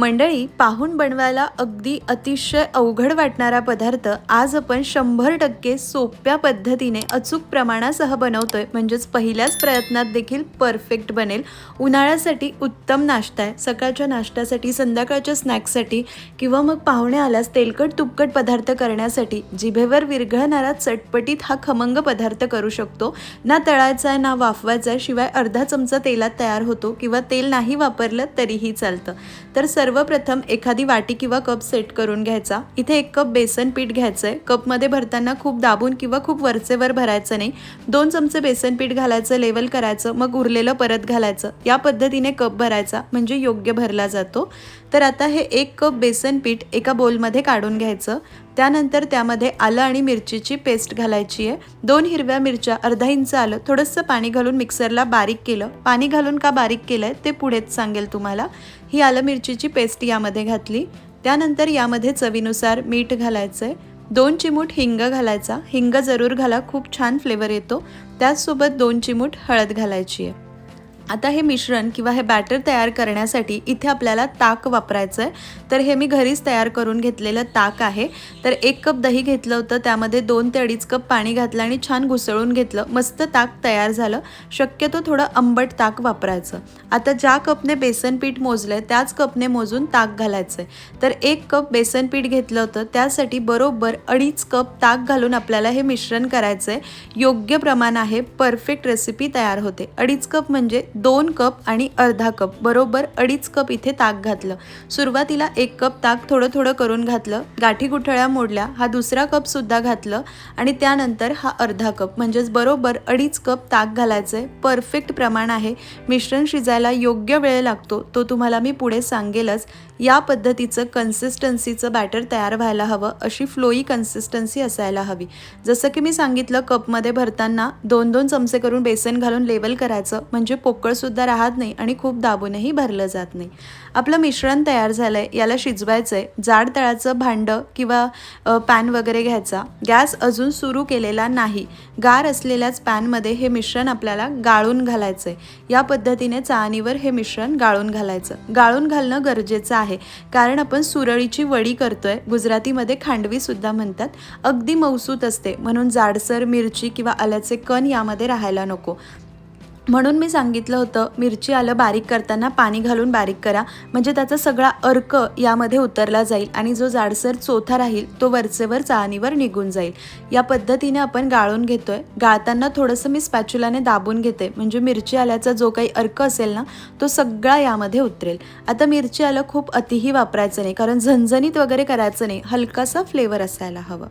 मंडळी पाहून बनवायला अगदी अतिशय अवघड वाटणारा पदार्थ आज आपण शंभर टक्के सोप्या पद्धतीने अचूक प्रमाणासह बनवतोय. म्हणजेच पहिल्याच प्रयत्नात देखील परफेक्ट बनेल. उन्हाळ्यासाठी उत्तम नाश्ता आहे. सकाळच्या नाश्त्यासाठी संध्याकाळच्या स्नॅक्ससाठी किंवा मग पाहुणे आल्यास तेलकट तुपकट पदार्थ करण्यासाठी जिभेवर विरघळणारा चटपटीत हा खमंग पदार्थ करू शकतो. ना तळायचा आहे ना वाफवायचा आहे शिवाय अर्धा चमचा तेलात तयार होतो किंवा तेल नाही वापरलं तरीही चालतं. तर सर्वप्रथम एखादी वाटी किंवा कप सेट करून घ्यायचा. इथे एक कप बेसन पीठ घ्यायचं आहे कपमध्ये भरताना खूप दाबून किंवा खूप वरचेवर भरायचं नाही. दोन चमचे बेसन पीठ घालायचं लेवल करायचं मग उरलेलं परत घालायचं. या पद्धतीने कप भरायचा म्हणजे योग्य भरला जातो. तर आता हे एक कप बेसन पीठ एका बोलमध्ये काढून घ्यायचं. त्यानंतर त्यामध्ये आलं आणि मिरचीची पेस्ट घालायची आहे. दोन हिरव्या मिरच्या अर्धा इंच आलं थोडंसं पाणी घालून मिक्सरला बारीक केलं. पाणी घालून का बारीक केलं आहे ते पुढेच सांगेल तुम्हाला. ही आलं मिरचीची पेस्ट यामध्ये घातली. त्यानंतर यामध्ये चवीनुसार मीठ घालायचं आहे दोन चिमूट हिंग घालायचा. हिंग जरूर घाला खूप छान फ्लेवर येतो. त्याचसोबत दोन चिमूट हळद घालायची आहे आता हे मिश्रण किंवा हे बॅटर तयार करण्यासाठी इथे आपल्याला ताक वापरायचं आहे तर हे मी घरीच तयार करून घेतलेलं ताक आहे. तर एक कप दही घेतलं होतं त्यामध्ये दोन ते अडीच कप पाणी घातलं आणि छान घुसळून घेतलं. मस्त ताक तयार झालं. शक्यतो थोडं आंबट ताक वापरायचं. आता ज्या कपने बेसन पीठ मोजलं आहे त्याच कपने मोजून ताक घालायचं आहे तर एक कप बेसन पीठ घेतलं होतं त्यासाठी बरोबर अडीच कप ताक घालून आपल्याला हे मिश्रण करायचं आहे योग्य प्रमाण आहे परफेक्ट रेसिपी तयार होते. अडीच कप म्हणजे दोन कप आणि अर्धा कप बरोबर अडीच कप इथे ताक घातलं. सुरुवातीला एक कप ताक थोडं थोडं करून घातलं गाठी गुठळ्या मोडल्या हा दुसरा कप सुद्धा घातलं आणि त्यानंतर हा अर्धा कप म्हणजेच बरोबर अडीच कप ताक घालायचं आहे परफेक्ट प्रमाण आहे. मिश्रण शिजायला योग्य वेळ लागतो तो तुम्हाला मी पुढे सांगेलच. या पद्धतीचं कन्सिस्टन्सीचं बॅटर तयार व्हायला हवं अशी फ्लोई कन्सिस्टन्सी असायला हवी. जसं की मी सांगितलं कपमध्ये भरताना दोन दोन चमचे करून बेसन घालून लेवल करायचं म्हणजे पोकळसुद्धा राहत नाही आणि खूप दाबूनही भरलं जात नाही. आपलं मिश्रण तयार झालं आहे याला शिजवायचं आहे जाड तळाचं भांडं किंवा पॅन वगैरे घ्यायचा. गॅस अजून सुरू केलेला नाही. गार असलेल्याच पॅनमध्ये हे मिश्रण आपल्याला गाळून घालायचं आहे या पद्धतीने चाळणीवर हे मिश्रण गाळून घालायचं. गाळून घालणं गरजेचं आहे. कारण आपण सुरळीची वडी करतोय गुजरातीमध्ये खांडवी सुद्धा म्हणतात अगदी मौसूत असते. म्हणून जाडसर मिरची किंवा आल्याचे कण यामध्ये राहायला नको. म्हणून मी सांगितलं होतं मिरची आलं बारीक करताना पाणी घालून बारीक करा. म्हणजे त्याचा सगळा अर्क यामध्ये उतरला जाईल आणि जो जाडसर चोथा राहील तो वरचेवर चाळणीवर निघून जाईल. या पद्धतीने आपण गाळून घेतोय. गाळताना थोडंसं मी स्पॅच्युलाने दाबून घेते. म्हणजे मिरची आल्याचा जो काही अर्क असेल ना तो सगळा यामध्ये उतरेल. आता मिरची आलं खूप अतिही वापरायचं नाही कारण झणझणीत वगैरे करायचं नाही. हलकासा फ्लेवर असायला हवं.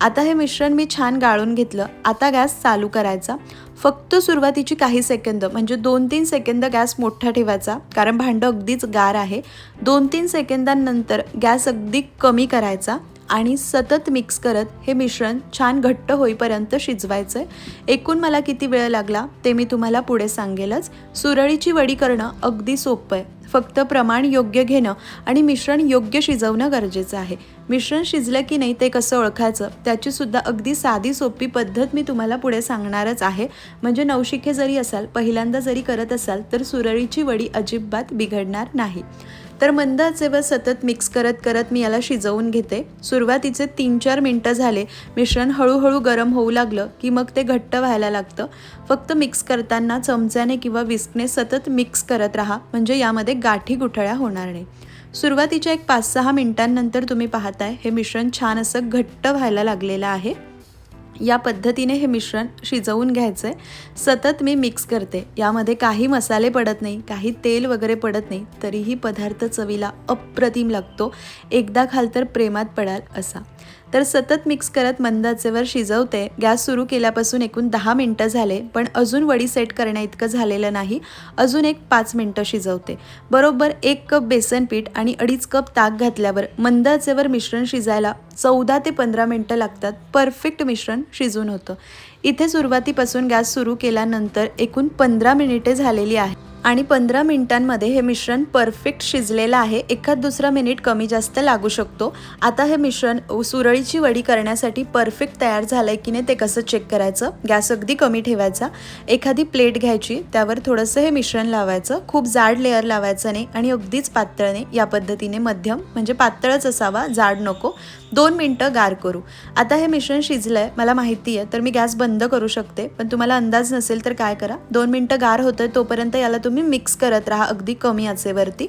आता हे मिश्रण मी छान गाळून घेतलं. आता गॅस चालू करायचा. फक्त सुरुवातीची काही सेकंद म्हणजे दोन तीन सेकंद गॅस मोठा ठेवायचा कारण भांडं अगदीच गार आहे. दोन तीन सेकंदांनंतर गॅस अगदी कमी करायचा. आणि सतत मिक्स करत हे मिश्रण छान घट्ट होईपर्यंत शिजवायचं आहे एकूण मला किती वेळ लागला ते मी तुम्हाला पुढे सांगेलच. सुरळीची वडी करणं अगदी सोपं आहे फक्त प्रमाण योग्य घेणं आणि मिश्रण योग्य शिजवणं गरजेचं आहे. मिश्रण शिजलं की नाही ते कसं ओळखायचं त्याची सुद्धा अगदी साधी सोपी पद्धत मी तुम्हाला पुढे सांगणारच आहे. म्हणजे नवशिके जरी असाल पहिल्यांदा जरी करत असाल तर सुरळीची वडी अजिबात बिघडणार नाही. तर मंद आचेवर सतत मिक्स करत करत मी याला शिजवून घेते. सुरुवातीचे तीन चार मिनटं झाले. मिश्रण हळूहळू गरम होऊ लागलं की मग ते घट्ट व्हायला लागतं. फक्त मिक्स करताना चमच्याने किंवा विस्कने सतत मिक्स करत राहा. म्हणजे यामध्ये गाठी गुठळ्या होणार नाही. सुरुवातीच्या एक पाच सहा मिनिटांनंतर तुम्ही पाहताय हे मिश्रण छान असं घट्ट व्हायला लागलेलं आहे. या पद्धतीने हे मिश्रण शिजवून घ्यायचं आहे सतत मी मिक्स करते. यामध्ये काही मसाले पडत नाही काही तेल वगैरे पडत नाही तरीही पदार्थ चवीला अप्रतिम लागतो. एकदा खाल तर प्रेमात पडाल असा. तर सतत मिक्स करत मंदाचेवर शिजवते. गॅस सुरू केल्यापासून एकूण दहा मिनटं झाले पण अजून वडी सेट करण्या इतकं झालेलं नाही. अजून एक पाच मिनटं शिजवते. बरोबर एक कप बेसन पीठ आणि अडीच कप ताक घातल्यावर मंदाचेवर मिश्रण शिजायला चौदा ते पंधरा मिनटं लागतात. परफेक्ट मिश्रण शिजून होतं. इथे सुरुवातीपासून गॅस सुरू केल्यानंतर एकूण पंधरा मिनिटे झालेली आहे आणि पंधरा मिनिटांमध्ये हे मिश्रण परफेक्ट शिजलेलं आहे. एखाद दुसरा मिनिट कमी जास्त लागू शकतो. आता हे मिश्रण सुरळीची वडी करण्यासाठी परफेक्ट तयार झालं आहे की नाही ते कसं चेक करायचं? गॅस अगदी कमी ठेवायचा. एखादी प्लेट घ्यायची त्यावर थोडंसं हे मिश्रण लावायचं. खूप जाड लेअर लावायचं नाही आणि अगदीच पातळ नाही. या पद्धतीने मध्यम म्हणजे पातळच असावा जाड नको. दोन मिनटं गार करू. आता हे मिश्रण शिजलं आहे मला माहिती आहे तर मी गॅस बंद करू शकते. पण तुम्हाला अंदाज नसेल तर काय करा. दोन मिनटं गार होतं तोपर्यंत याला तुम्ही तुम्ही मिक्स करत राहा अगदी कमी आचेवरती.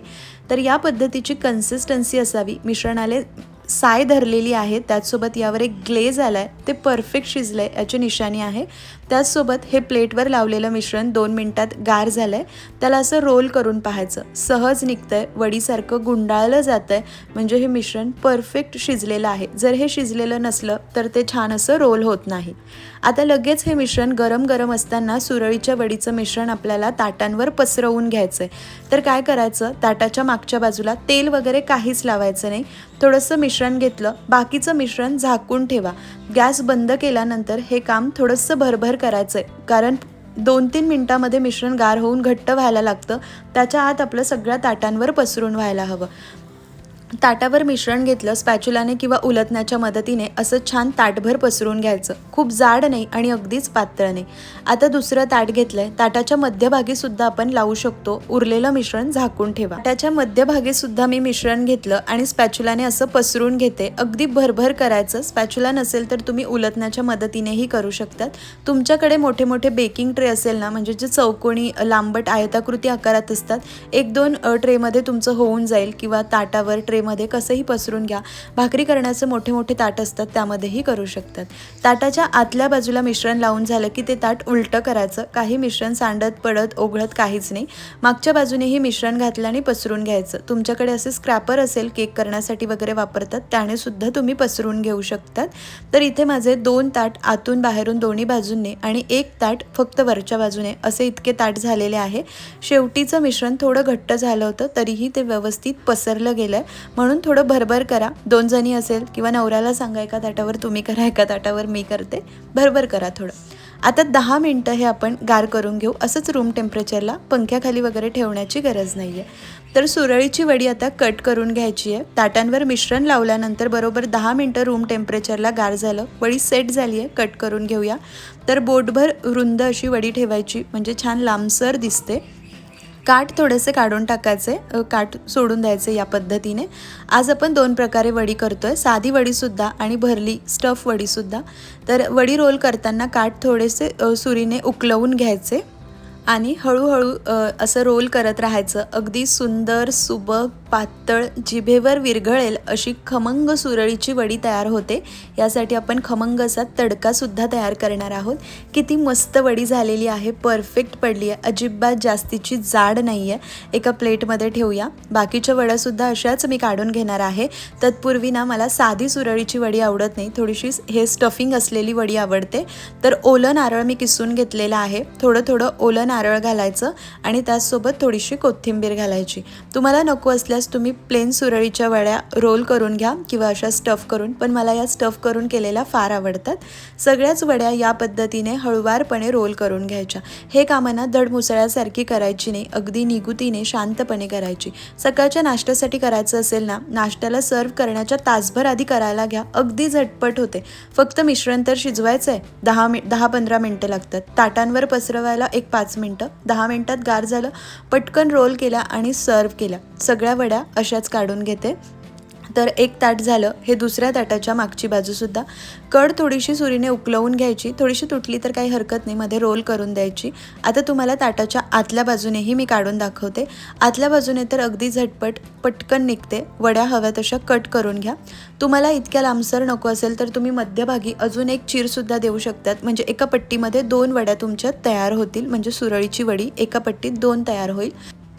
तर या पद्धतीची कन्सिस्टन्सी असावी. मिश्रणाले साय धरलेली आहे. त्याचसोबत यावर एक ग्लेज आला आहे ते परफेक्ट शिजलं आहे याची निशाणी आहे. त्याचसोबत हे प्लेटवर लावलेलं मिश्रण दोन मिनटात गार झालं आहे त्याला असं रोल करून पाहायचं. सहज निघतं आहे वडीसारखं गुंडाळलं जातं आहे म्हणजे हे मिश्रण परफेक्ट शिजलेलं आहे. जर हे शिजलेलं नसलं तर ते छान असं रोल होत नाही. आता लगेच हे मिश्रण गरम गरम असताना सुरळीच्या वडीचं मिश्रण आपल्याला ताटांवर पसरवून घ्यायचं आहे तर काय करायचं? ताटाच्या मागच्या बाजूला तेल वगैरे काहीच लावायचं नाही. थोडंसं मिश्रण घेतलं. बाकीचं मिश्रण झाकून ठेवा. गॅस बंद केल्यानंतर हे काम थोडंसं भरभर करायचं आहे कारण दोन तीन मिनटामध्ये मिश्रण गार होऊन घट्ट व्हायला लागतं. त्याच्या आत आपलं सगळ्या ताटांवर पसरून व्हायला हवं. ताटावर मिश्रण घेतलं स्पॅच्युलाने किंवा उलटण्याच्या मदतीने असं छान ताटभर पसरून घ्यायचं. खूप जाड नाही आणि अगदीच पातळ नाही. आता दुसरं ताट घेतलंय. ताटाच्या मध्यभागी सुद्धा आपण लावू शकतो. उरलेलं मिश्रण झाकून ठेवा. ताटाच्या मध्यभागी सुद्धा मी मिश्रण घेतलं आणि स्पॅच्युलाने असं पसरून घेते. अगदी भरभर करायचं. स्पॅच्युला नसेल तर तुम्ही उलटण्याच्या मदतीनेही करू शकतात. तुमच्याकडे मोठे मोठे बेकिंग ट्रे असेल ना म्हणजे जे चौकोनी लांबट आयताकृती आकारात असतात एक दोन ट्रेमध्ये तुमचं होऊन जाईल किंवा ताटावर ट्रे ट्रेमध्ये कसंही पसरून घ्या. भाकरी करण्याचे मोठे मोठे ताट असतात त्यामध्येही करू शकतात. ताटाच्या आतल्या बाजूला मिश्रण लावून झालं की ते ताट उलटं करायचं. काही मिश्रण सांडत पडत ओघळत काहीच नाही. मागच्या बाजूनेही मिश्रण घातलं आणि पसरून घ्यायचं. तुमच्याकडे असे स्क्रॅपर असेल केक करण्यासाठी वगैरे वापरतात त्याने सुद्धा तुम्ही पसरून घेऊ शकतात. तर इथे माझे दोन ताट आतून बाहेरून दोन्ही बाजूंनी आणि एक ताट फक्त वरच्या बाजूने असे इतके ताट झालेले आहे. शेवटीचं मिश्रण थोडं घट्ट झालं होतं तरीही ते व्यवस्थित पसरलं गेलं आहे म्हणून थोडं भरभर करा. दोन जणी असेल किंवा नवऱ्याला सांगा एका ताटावर तुम्ही करा एका ताटावर मी करते. भरभर करा थोडं. आता दहा मिनटं हे आपण गार करून घेऊ. असंच रूम टेम्परेचरला पंख्याखाली वगैरे ठेवण्याची गरज नाही आहे तर सुरळीची वडी आता कट करून घ्यायची आहे. ताटांवर मिश्रण लावल्यानंतर बरोबर दहा मिनटं रूम टेम्परेचरला गार झालं. वडी सेट झाली आहे. कट करून घेऊया. तर बोटभर रुंद अशी वडी ठेवायची. म्हणजे छान लांबसर दिसते. काठ थोडेसे काढून टाकायचे काठ सोडून द्यायचे या पद्धतीने. आज आपण दोन प्रकारे वडी करतोय. साधी वडीसुद्धा आणि भरली स्टफ वडीसुद्धा तर वडी रोल करताना काठ थोडेसे सुरीने उकलवून घ्यायचे. आणि हळूहळू असं रोल करत राहायचं. अगदी सुंदर सुबक पातळ जिभेवर विरघळेल अशी खमंग सुरळीची वडी तयार होते. यासाठी आपण खमंग असा तडकासुद्धा तयार करणार आहोत. किती मस्त वडी झालेली आहे परफेक्ट पडली आहे. अजिबात जास्तीची जाड नाही आहे एका प्लेटमध्ये ठेवूया. बाकीच्या वड्यासुद्धा अशाच मी काढून घेणार आहे. तत्पूर्वी ना मला साधी सुरळीची वडी आवडत नाही. थोडीशी हे स्टफिंग असलेली वडी आवडते. तर ओलं नारळ मी किसून घेतलेलं आहे. थोडं थोडं ओलं नारळ घालायचं आणि त्याचसोबत थोडीशी कोथिंबीर घालायची. तुम्हाला नको असल्यास तुम्ही प्लेन सुरळीच्या वड्या रोल करून घ्या किंवा अशा स्टफ करून पण मला या स्टफ करून केलेल्या फार आवडतात. सगळ्याच वड्या या पद्धतीने हळुवारपणे रोल करून घ्यायच्या. हे कामांना दडमुसळ्यासारखी करायची नाही अगदी निगुतीने शांतपणे करायची. सकाळच्या नाश्त्यासाठी करायचं असेल ना नाश्त्याला सर्व्ह करण्याच्या तासभर आधी करायला घ्या. अगदी झटपट होते. फक्त मिश्रण तर शिजवायचं आहे दहा मि दहा पंधरा मिनटं लागतात. ताटांवर पसरवायला एक पाच मिनिट दहा मिनटात गार झालं पटकन रोल केला आणि सर्व केला. सगळ्या वड्या अशाच काढून घेते. तर एक ताट झालं हे दुसऱ्या ताटाच्या मागची बाजूसुद्धा कड थोडीशी सुरीने उकलवून घ्यायची. थोडीशी तुटली तर काही हरकत नाही मध्ये रोल करून द्यायची. आता तुम्हाला ताटाच्या आतल्या बाजूनेही मी काढून दाखवते. आतल्या बाजूने तर अगदी झटपट पटकन निघते. वड्या हव्या तशा कट करून घ्या. तुम्हाला इतक्या लांबसर नको असेल तर तुम्ही मध्यभागी अजून एक चीरसुद्धा देऊ शकतात. म्हणजे एका पट्टीमध्ये दोन वड्या तुमच्या तयार होतील. म्हणजे सुरळीची वडी एका पट्टीत दोन तयार होईल.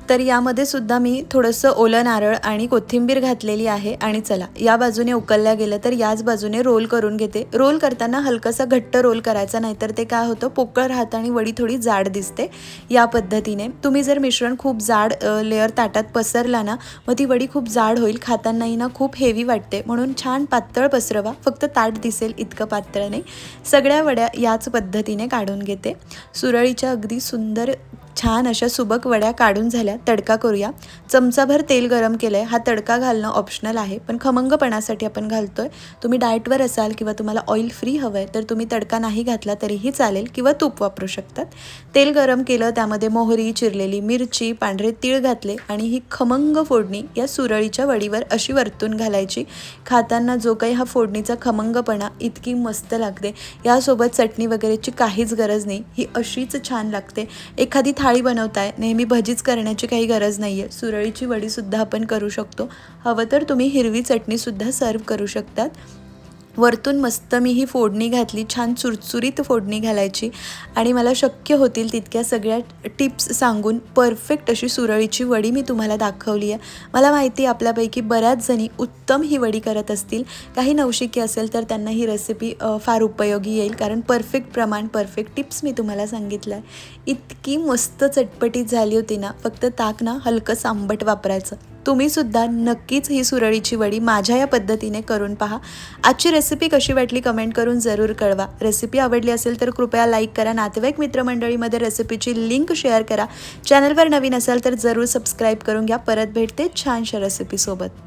तर यामध्ये सुद्धा मी थोडंसं ओलं नारळ आणि कोथिंबीर घातलेली आहे आणि चला या बाजूने उकलल्या गेलं तर याच बाजूने रोल करून घेते. रोल करताना हलकासा घट्ट रोल करायचा नाहीतर ते काय होतं पोकळ राहतं आणि वडी थोडी जाड दिसते या पद्धतीने. तुम्ही जर मिश्रण खूप जाड लेअर ताटात पसरला ना मग ती वडी खूप जाड होईल खातानाही ना खूप हेवी वाटते. म्हणून छान पातळ पसरवा फक्त ताट दिसेल इतकं पातळ नाही. सगळ्या वड्या याच पद्धतीने काढून घेते. सुरळीच्या अगदी सुंदर छान अशा सुबक वड्या काढून झाल्या. तडका करूया. चमचाभर तेल गरम केलं आहे हा तडका घालणं ऑप्शनल आहे. पण खमंगपणासाठी आपण घालतोय. तुम्ही डाएटवर असाल किंवा तुम्हाला ऑइल फ्री हवं आहे तर तुम्ही तडका नाही घातला तरीही चालेल किंवा तूप वापरू शकतात. तेल गरम केलं त्यामध्ये मोहरी चिरलेली मिरची पांढरे तीळ घातले आणि ही खमंग फोडणी या सुरळीच्या वडीवर अशी वरतून घालायची. खाताना जो काही हा फोडणीचा खमंगपणा इतकी मस्त लागते. यासोबत चटणी वगैरेची काहीच गरज नाही. ही अशीच छान लागते. एखादी थाळी बनवताय नेहमी भजीच करण्याची काही गरज नाही आहे सुरळीची वडीसुद्धा आपण करू शकतो. हवं तर तुम्ही हिरवी चटणीसुद्धा सर्व करू शकतात. वरतून मस्त मी ही फोडणी घातली छान चुरचुरीत फोडणी घालायची. आणि मला शक्य होतील तितक्या सगळ्या टिप्स सांगून परफेक्ट अशी सुरळीची वडी मी तुम्हाला दाखवली आहे. मला माहिती आहे आपल्यापैकी बऱ्याच जणी उत्तम ही वडी करत असतील. काही नवशिकी असेल तर त्यांना ही रेसिपी फार उपयोगी येईल. कारण परफेक्ट प्रमाण परफेक्ट टिप्स मी तुम्हाला सांगितलं आहे इतकी मस्त चटपटीत झाली होती ना फक्त ताक ना हलकं आंबट वापरायचं. तुम्ही सुद्धा नक्कीच ही सुरळीची वडी माझ्या या पद्धतीने करून पहा. आजची रेसिपी कशी वाटली कमेंट करून जरूर कळवा. रेसिपी आवडली असेल तर कृपया लाईक करा. नातेवाईक मित्रमंडळीमध्ये रेसिपीची लिंक शेअर करा. चॅनलवर नवीन असाल तर जरूर सबस्क्राईब करून घ्या. परत भेटते छानशा रेसिपीसोबत